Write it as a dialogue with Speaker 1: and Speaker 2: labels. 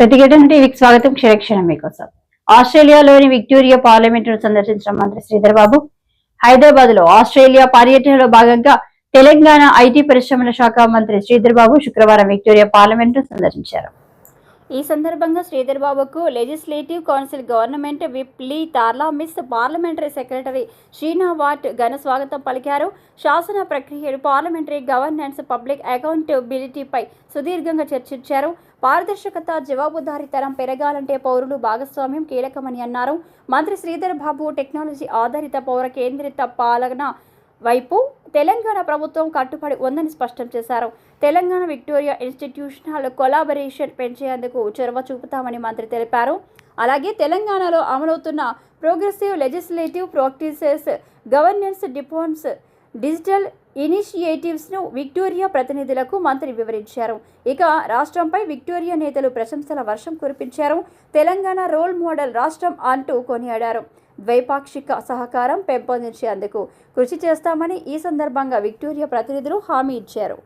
Speaker 1: ప్రతిఘటన టీవీకి స్వాగతం క్షణక్షణం మీకోసం. ఆస్ట్రేలియాలోని విక్టోరియా పార్లమెంటును సందర్శించిన మంత్రి శ్రీధర్ బాబు హైదరాబాద్లో ఆస్ట్రేలియా పర్యటనలో భాగంగా తెలంగాణ ఐటీ పరిశ్రమల శాఖ మంత్రి శ్రీధర్ బాబు శుక్రవారం విక్టోరియా పార్లమెంటును సందర్శించారు.
Speaker 2: ఈ సందర్భంగా శ్రీధర్ బాబుకు legislative council government whip Lee Tarlamis parliamentary secretary Sheena Watt ఘన స్వాగతం పలికారు. శాసన ప్రక్రియలు పార్లమెంటరీ గవర్నెన్స్ పబ్లిక్ అకౌంటబిలిటీపై సుదీర్ఘంగా చర్చించారు. పారదర్శకత జవాబుదారీతనం పెరగాలంటే పౌరులు భాగస్వామ్యం కీలకమని అన్నారు. మంత్రి శ్రీధర్ బాబు టెక్నాలజీ ఆధారిత పౌర కేంద్రిత పాలన వైపు తెలంగాణ ప్రభుత్వం కట్టుబడి ఉందని స్పష్టం చేశారు. తెలంగాణ విక్టోరియా ఇన్స్టిట్యూషనల్ కొలాబరేషన్ పెంచేందుకు చొరవ చూపుతామని మంత్రి తెలిపారు. అలాగే తెలంగాణలో అమలవుతున్న ప్రోగ్రెసివ్ లెజిస్లేటివ్ ప్రాక్టీసెస్ గవర్నెన్స్ డిఫోన్స్ డిజిటల్ ఇనిషియేటివ్స్ను విక్టోరియా ప్రతినిధులకు మంత్రి వివరించారు. ఇక రాష్ట్రంపై విక్టోరియా నేతలు ప్రశంసల వర్షం కురిపించారు. తెలంగాణ రోల్ మోడల్ రాష్ట్రం అంటూ కొనియాడారు. ద్వైపాక్షిక సహకారం పెంపొందించేందుకు కృషి చేస్తామని ఈ సందర్భంగా విక్టోరియా ప్రతినిధులు హామీ ఇచ్చారు.